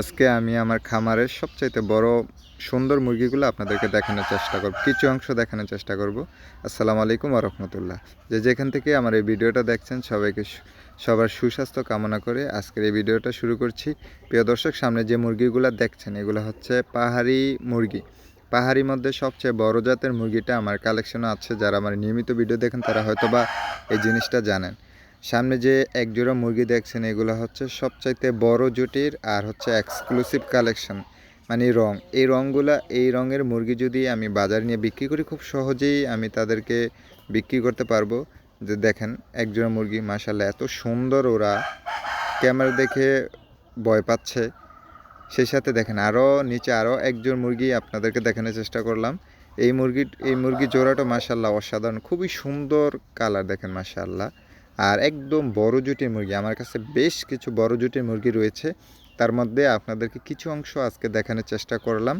আজকে আমি আমার খামারের সবচাইতে বড় সুন্দর মুরগিগুলো আপনাদেরকে দেখানোর চেষ্টা করব। কিছু অংশ দেখানোর চেষ্টা করব। আসসালামু আলাইকুম রহমতুল্লাহ। যে যেখান থেকে আমার এই ভিডিওটা দেখছেন, সবাইকে সবার সুস্বাস্থ্য কামনা করে আজকের এই ভিডিওটা শুরু করছি। প্রিয় দর্শক, সামনে যে মুরগিগুলো দেখছেন, এগুলো হচ্ছে পাহাড়ি মুরগি। পাহাড়ি মধ্যে সবচেয়ে বড় জাতের মুরগিটা আমার কালেকশনে আছে। যারা আমার নিয়মিত ভিডিও দেখেন, তারা হয়তো বা এই জিনিসটা জানেন। সামনে যে এক জোড়া মুরগি দেখছেন, এগুলো হচ্ছে সবচাইতে বড় জুটির আর হচ্ছে এক্সক্লুসিভ কালেকশন মানে রং। এই রঙগুলা এই রঙের মুরগি যদি আমি বাজারে নিয়ে বিক্রি করি, খুব সহজেই আমি তাদেরকে বিক্রি করতে পারব। যে দেখেন এক জোড়া মুরগি মাসাল্লাহ এত সুন্দর ওরা ক্যামেরা দেখে ভয় পাচ্ছে। সেই সাথে দেখেন আরও নিচে আরও একজন মুরগি আপনাদেরকে দেখানোর চেষ্টা করলাম। এই মুরগি এই মুরগি জোড়াটা মাসাল্লাহ অসাধারণ, খুবই সুন্দর কালার দেখেন মাসাল্লাহ আর একদম বড় জুটির মুরগি। আমার কাছে বেশ কিছু বড় জুটির মুরগি রয়েছে। তার মধ্যে আপনাদেরকে কিছু অংশ আজকে দেখানোর চেষ্টা করলাম।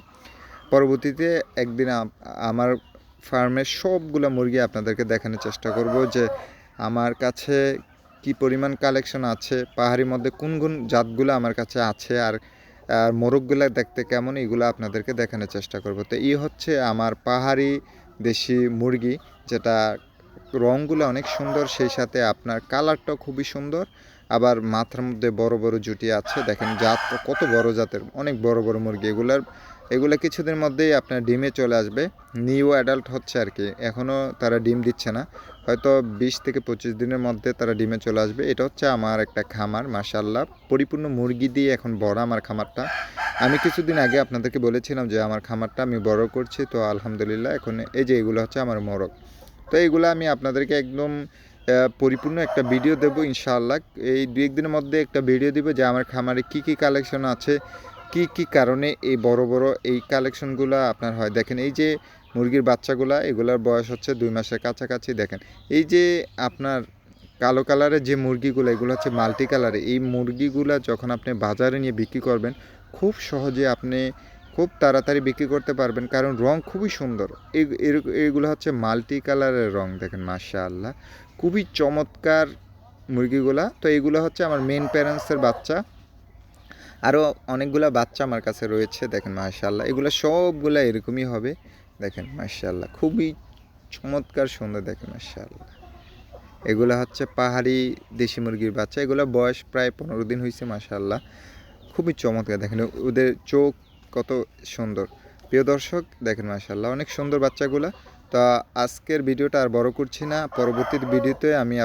পরবর্তীতে একদিন আমার ফার্মের সবগুলো মুরগি আপনাদেরকে দেখানোর চেষ্টা করব যে আমার কাছে কি পরিমাণ কালেকশন আছে, পাহাড়ির মধ্যে কোন কোন জাতগুলো আমার কাছে আছে, আর আর মোরগগুলো দেখতে কেমন, এগুলো আপনাদেরকে দেখানোর চেষ্টা করব। তো এই হচ্ছে আমার পাহাড়ি দেশি মুরগি, যেটা রঙগুলো অনেক সুন্দর, সেই সাথে আপনার কালারটাও খুবই সুন্দর। আবার মাথার মধ্যে বড় বড় জুটি আছে, দেখেন জাত কত বড় জাতের, অনেক বড় বড় মুরগি। এগুলার, এগুলো কিছুদিনের মধ্যেই আপনার ডিমে চলে আসবে। নিউ অ্যাডাল্ট হচ্ছে আর কি এখনও তারা ডিম দিচ্ছে না। হয়তো বিশ থেকে পঁচিশ দিনের মধ্যে তারা ডিমে চলে আসবে। এটা হচ্ছে আমার একটা খামার মাসাল্লাহ পরিপূর্ণ মুরগি দিয়ে এখন বড় আমার খামারটা। আমি কিছুদিন আগে আপনাদেরকে বলেছিলাম যে আমার খামারটা আমি বড় করছি, তো আলহামদুলিল্লাহ, এখন এই যে এগুলো হচ্ছে আমার মোরগ। তো এইগুলো আমি আপনাদেরকে একদম পরিপূর্ণ একটা ভিডিও দেবো ইনশাআল্লাহ। এই দু একদিনের মধ্যে একটা ভিডিও দিব যে আমার খামারে কি কি কালেকশন আছে, কি কি কারণে এই বড় বড় এই কালেকশনগুলো আপনার হয়। দেখেন এই যে মুরগির বাচ্চাগুলা, এগুলার বয়স হচ্ছে দুই মাসের কাছাকাছি, দেখেন। এই যে আপনার কালো কালারের যে মুরগিগুলো, এগুলো হচ্ছে মাল্টি কালারে এই মুরগিগুলা যখন আপনি বাজারে নিয়ে বিক্রি করবেন, খুব সহজে আপনি খুব তাড়াতাড়ি বিক্রি করতে পারবেন, কারণ রং খুবই সুন্দর। এগুলো হচ্ছে মাল্টি কালারের রং, দেখেন মাশাআল্লাহ। খুবই চমৎকার মুরগিগুলা। তো এগুলো হচ্ছে আমার মেন প্যারেন্টসের বাচ্চা। আরও অনেকগুলা বাচ্চা আমার কাছে রয়েছে, দেখেন মাশাআল্লাহ। এগুলো সবগুলা এরকমই হবে, দেখেন মাশাআল্লাহ। খুবই চমৎকার সুন্দর, দেখেন মাশাআল্লাহ। এগুলো হচ্ছে পাহাড়ি দেশি মুরগির বাচ্চা। এগুলো বয়স প্রায় পনেরো দিন হয়েছে মাশাআল্লাহ। খুবই চমৎকার, দেখেন ওদের চোখ কত সুন্দর। প্রিয় দর্শক, দেখেন মাশাআল্লাহ, অনেক সুন্দর বাচ্চাগুলা। তা আজকের ভিডিওটা আর বড় করছি না। পরবর্তী ভিডিওতে আমি